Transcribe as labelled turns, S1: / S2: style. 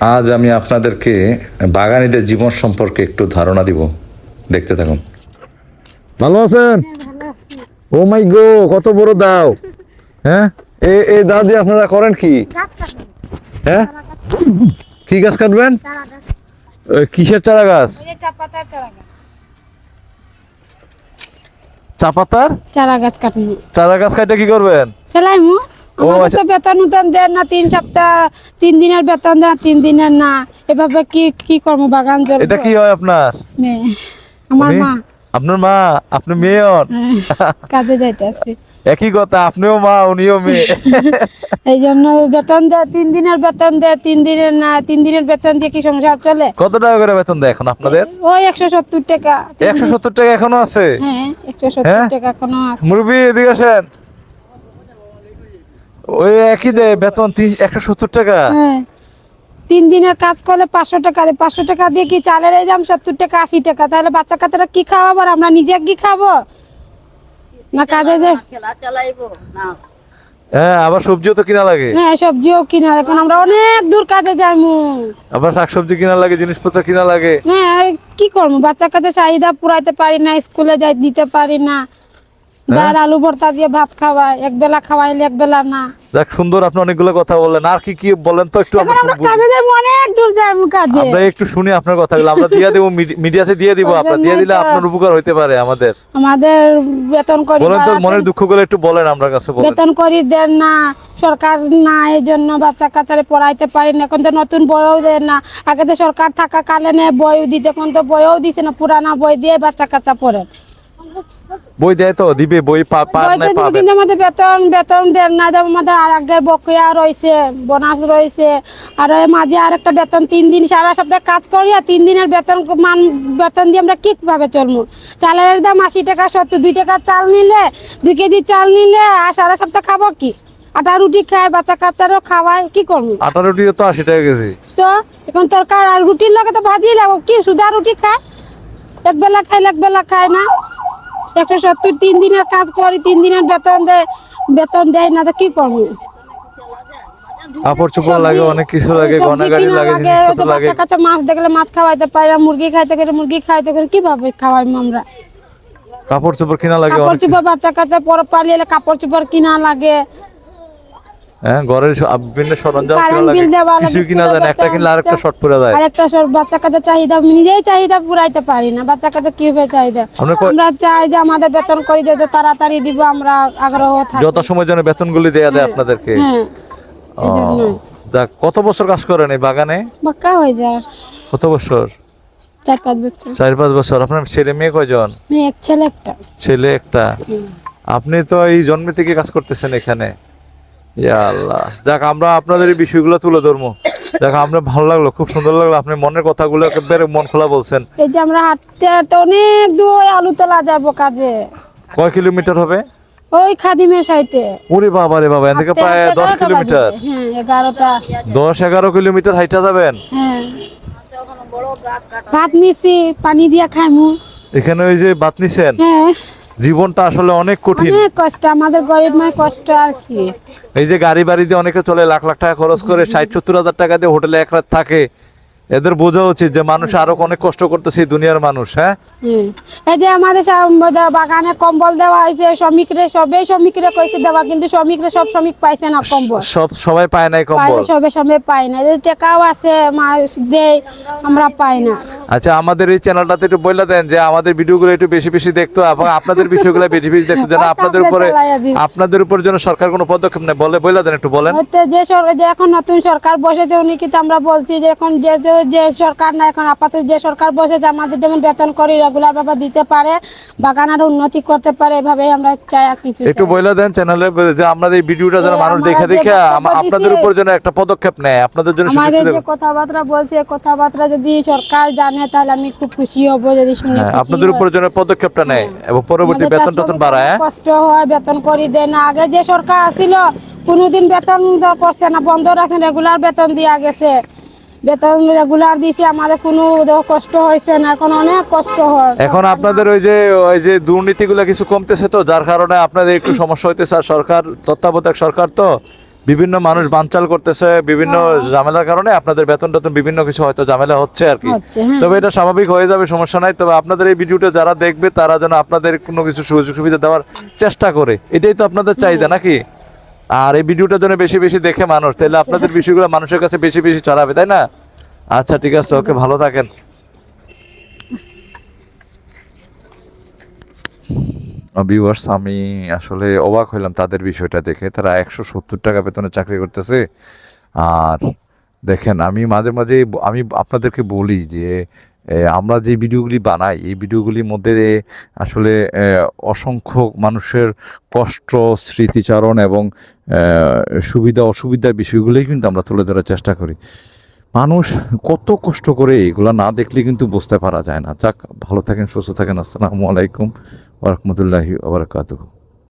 S1: আজ আমি আপনাদেরকে বাগানীদের জীবন সম্পর্কে একটু ধারণা দিব। দেখতে থাকুন।
S2: ভালো আছেন? ও মাই গো কত বড় দাও। হ্যাঁ? এই এই দাও দিয়ে আপনারা করেন কি? হ্যাঁ? কি গাছ কাটবেন? ওই কিসের চারা গাছ? চা পাতার
S3: চারা গাছ। কাটবো।
S2: চারা গাছ কাটে কি করবেন?
S3: সেলাই মু
S2: ও,
S3: আমাদের
S2: আচ্ছা।
S3: তো বেতন উতন দেন না তিন সপ্তাহ তিন দিনের বেতন দেন তিন দিনের না। এভাবে কি কি করব? বাগান
S2: এটা কি হয় আপনার?
S3: আমার মা।
S2: আপনার মা? আপনি মেয়ে হন?
S3: হ্যাঁ, কাজে যাইতে আছে
S2: একই কথা আপনিও মা উনিও মেয়ে।
S3: এই জন্য বেতন দেয় তিন দিনের বেতন দেয় তিন দিনের না তিন দিনের বেতন দিয়ে কি সংসার চলে?
S2: কত টাকা করে বেতন দেয় এখন আপনাদের?
S3: ওই একশো সত্তর টাকা।
S2: একশো সত্তর টাকা এখনও আছে?
S3: হ্যাঁ একশো সত্তর
S2: হ্যাঁ?
S3: টাকা এখনও আছে।
S2: মুরব্বী এদিকে আসেন। ওই একই দেয় বেতন একশো সত্তর টাকা।
S3: হ্যাঁ। তিন দিনের কাজ করলে পাঁচশো টাকা দেয় পাঁচশো টাকা দিয়ে কি চালের এই দাম সত্তর টাকা আশি টাকা তাহলে বাচ্চা কাচ্চারা কি খাওয়াবো আর আমরা নিজে কি খাব? না কাজে যে
S2: হ্যাঁ আবার সবজিও তো কিনা লাগে।
S3: হ্যাঁ সবজিও কিনা এখন আমরা অনেক দূর কাজে যাইমু।
S2: আবার শাকসবজি কিনা লাগে জিনিসপত্র কিনা লাগে।
S3: হ্যাঁ কি করব বাচ্চা কাছে চাহিদা পুরাইতে পারি না স্কুলে যাই দিতে পারি না। ডাল আলু ভর্তা দিয়ে ভাত খাওয়াই এক বেলা খাওয়াইলে এক বেলা না।
S2: যাক সুন্দর আপনি অনেকগুলো কথা বললেন। আর কি কি বলেন তো একটু
S3: এখন
S2: আমরা
S3: কাজে অনেক দূর যাইমু কাজে।
S2: আমরা একটু শুনি আপনার কথাগুলো। আমরা দিয়ে দেবো মিডিয়াতে দিয়ে দিব আপনার। দিয়ে দিলে আপনার উপকার হইতে পারে আমাদের।
S3: আমাদের বেতন করি
S2: বলেন তো মনের দুঃখগুলো একটু বলেন আমরা কাছে বলেন।
S3: বেতন করি দেন না সরকার না এই জন্য বাচ্চা কাচ্চারে পড়াইতে পারি না। এখন তো নতুন বইও দেন না। আগে তো সরকার থাকা কালে বই দিতে এখন তো বইও দিছে না পুরানা বই দিয়ে বাচ্চা কাচ্চা পড়ে।
S2: বই দেয় তো দিবে বই
S3: দিবে কিন্তু আমাদের বেতন বেতন দেন না দেন আমাদের আর আগের বকেয়া রয়েছে বোনাস রয়েছে আর মাঝে আর একটা বেতন তিন দিন সারা সপ্তাহে কাজ করি আর তিন দিনের বেতন মান বেতন দিয়ে আমরা কি ভাবে চলবো? চালের দাম আশি টাকা সত্তর দুই টাকা চাল নিলে দুই কেজি চাল নিলে আর সারা সপ্তাহ খাব কি? আটা রুটি খায় বাচ্চা কাচ্চারও খাওয়ায় কি করব?
S2: আটা রুটি তো আশি টাকা কেজি।
S3: তো এখন তরকার আর রুটির লগে তো ভাজি লাগবো কি সুদা রুটি খায়? এক বেলা খাইলে এক বেলা খায় না? একশো সত্তর তিন দিনের কাজ করি তিন দিনের বেতন দেয় বেতন দেয় না তো কি করব?
S2: কাপড় চোপড় লাগে অনেক কিছু লাগে গনাগাড়ি লাগে
S3: লাগে ওই তো
S2: জিনিসপত্র লাগে।
S3: বাচ্চা কাচ্চা মাছ দেখলে মাছ খাওয়াইতে পারি না মুরগি খাইতে গেলে মুরগি খাইতে গেলে কীভাবে খাওয়াইবো আমরা?
S2: কাপড় চোপড় কিনা লাগে
S3: কাপড় চোপড় বাচ্চা কাচ্চা পরে পালিয়ে কাপড় চোপড় কিনা লাগে।
S2: হ্যাঁ ঘরের বিভিন্ন সরঞ্জাম কিছু কিনা যায় একটা কিনলে আরেকটা শর্ট পড়ে যায়।
S3: আর একটা বাচ্চা কাচ্চা চাহিদা নিজেই চাহিদা পুরাইতে পারি না বাচ্চা কাচ্চা কীভাবে চাহিদা?
S2: আমরা
S3: চাই যে আমাদের বেতন করি যাতে তাড়াতাড়ি দিব আমরা আগ্রহ থাকি।
S2: যত সময় যেন বেতনগুলি দেয়া দেয় আপনাদেরকে।
S3: হ্যাঁ
S2: যাক কত বছর কাজ করেন এই বাগানে?
S3: বাক্কা হয়ে যায়।
S2: কত বছর?
S3: চার পাঁচ বছর।
S2: চার পাঁচ বছর। আপনার ছেলে মেয়ে কয়জন?
S3: মেয়ে এক ছেলে একটা।
S2: ছেলে একটা। আপনি তো এই জন্মে থেকে কাজ করতেছেন এখানে। আল্লাহ। যাক আমরা আপনাদের এই বিষয়গুলো তুলে ধরবো। যাক আমরা ভালো লাগল খুব সুন্দর লাগল। আপনি মনের কথাগুলো একেবারে মন খোলা বলছেন।
S3: এই যে আমরা হাঁটতে হাঁটতে অনেক দূর আলু তোলা যাব কাজে।
S2: কয় কিলোমিটার হবে?
S3: ওই খাদিমের সাইটে
S2: ওরে বাবা রে বাবা এদিকে প্রায় দশ কিলোমিটার।
S3: হ্যাঁ এগারোটা।
S2: দশ এগারো কিলোমিটার হাইটা যাবেন?
S3: হ্যাঁ। ভাত নিছি পানি দিয়া খাইমু।
S2: এখানে ওই যে বাত নিছেন?
S3: হ্যাঁ।
S2: জীবনটা আসলে অনেক কঠিন।
S3: অনেক কষ্ট আমাদের গরিব মায়ের কষ্ট আর কি।
S2: এই যে গাড়ি বাড়ি দিয়ে অনেকে চলে লাখ লাখ টাকা খরচ করে ষাট সত্তর হাজার টাকা দিয়ে হোটেলে এক রাত থাকে। এদের বোঝা উচিত যে মানুষ আরও অনেক কষ্ট করতেছে দুনিয়ার মানুষ হ্যাঁ?
S3: এই যে আমাদের বাগানে কম্বল দেওয়া হয়েছে শ্রমিকরে সবে শ্রমিকরে কইছে দেওয়া কিন্তু শ্রমিকরে সব শ্রমিক পাইছে না কম্বল।
S2: সব সবাই পায়
S3: পাই
S2: কম্বল?
S3: সবে সবে পাই না। এই টাকাও আছে মাস দেয় আমরা পাই না।
S2: আচ্ছা আমাদের এই চ্যানেলটাতে একটু বলে দেন যে আমাদের ভিডিওগুলো একটু বেশি বেশি দেখতো এবং আপনাদের বিষয়গুলো বেশি বেশি দেখতো যেন আপনাদের উপরে আপনাদের উপর যেন সরকার কোনো পদক্ষেপ নেয়। বলে বলে দেন একটু বলেন।
S3: যে সর- যে এখন নতুন সরকার বসেছে উনি কিন্তু আমরা বলছি যে এখন যে যে- যে সরকার না এখন আপাতত যে সরকার বসেছে আমাদের যেমন বেতন করি রেগুলার ভাবে দিতে পারে বাগান আরও উন্নতি করতে পারে এভাবে আমরা চাই আর কিছু
S2: একটু বলে দেন চ্যানেলে যে আমাদের এই ভিডিওটা যেন মানুষ দেখে দেখে আপনাদের উপর যেন একটা পদক্ষেপ নেয় আপনাদের জন্য
S3: আমাদের যে কথাবার্তা বলছে এই কথাবার্তা যদি সরকার জানে তাহলে আমি খুব খুশি হব যদি শুনে
S2: হ্যাঁ, আপনাদের উপর যেন পদক্ষেপটা নেয় এবং পরবর্তী বেতন টেতন বাড়ায় হ্যাঁ?
S3: কষ্ট হয় বেতন করি দেয় না। আগে যে সরকার আসিল কোনোদিন বেতন করছে না বন্ধ রাখেন রেগুলার বেতন দিয়া গেছে। বেতন রেগুলার দিছে আমাদের কোনো কষ্ট হয়েছে না এখন অনেক কষ্ট হয়।
S2: এখন আপনাদের ওই যে ওই যে দুর্নীতিগুলো কিছু কমতেছে তো যার কারণে আপনাদের একটু সমস্যা হইতেছে। আর সরকার তত্ত্বাবধায়ক সরকার তো বিভিন্ন মানুষ বানচাল করতেছে বিভিন্ন ঝামেলার কারণে আপনাদের বেতন টেতন বিভিন্ন কিছু হয়তো ঝামেলা হচ্ছে আর কি।
S3: হ্যাঁ।
S2: তবে এটা স্বাভাবিক হয়ে যাবে সমস্যা নাই। তবে আপনাদের এই ভিডিওটা যারা দেখবে তারা যেন আপনাদের কোনো কিছু সুযোগ সুবিধা দেওয়ার চেষ্টা করে। এটাই তো আপনাদের চাহিদা নাকি? আর এই ভিডিওটা যেন বেশি বেশি দেখে মানুষ তাহলে আপনাদের বিষয়গুলো মানুষের কাছে বেশি বেশি ছড়াবে তাই না? আচ্ছা ঠিক আছে ওকে ভালো থাকেন। ভিউয়ার্স আমি আসলে অবাক হইলাম তাদের বিষয়টা দেখে। তারা একশো সত্তর টাকা বেতনে চাকরি করতেছে। আর দেখেন আমি মাঝে মাঝে আমি আপনাদেরকে বলি যে আমরা যে ভিডিওগুলি বানাই, এই ভিডিওগুলির মধ্যে আসলে অসংখ্য মানুষের কষ্ট, স্মৃতিচারণ এবং সুবিধা, অসুবিধার বিষয়গুলোই কিন্তু আমরা তুলে ধরার চেষ্টা করি। মানুষ কত কষ্ট করে এগুলো না দেখলে কিন্তু বুঝতে পারা যায় না। যাক, ভালো থাকেন, সুস্থ থাকেন। আসসালামু আলাইকুম ওরহমতুল্লাহি ওবরাকাতুহু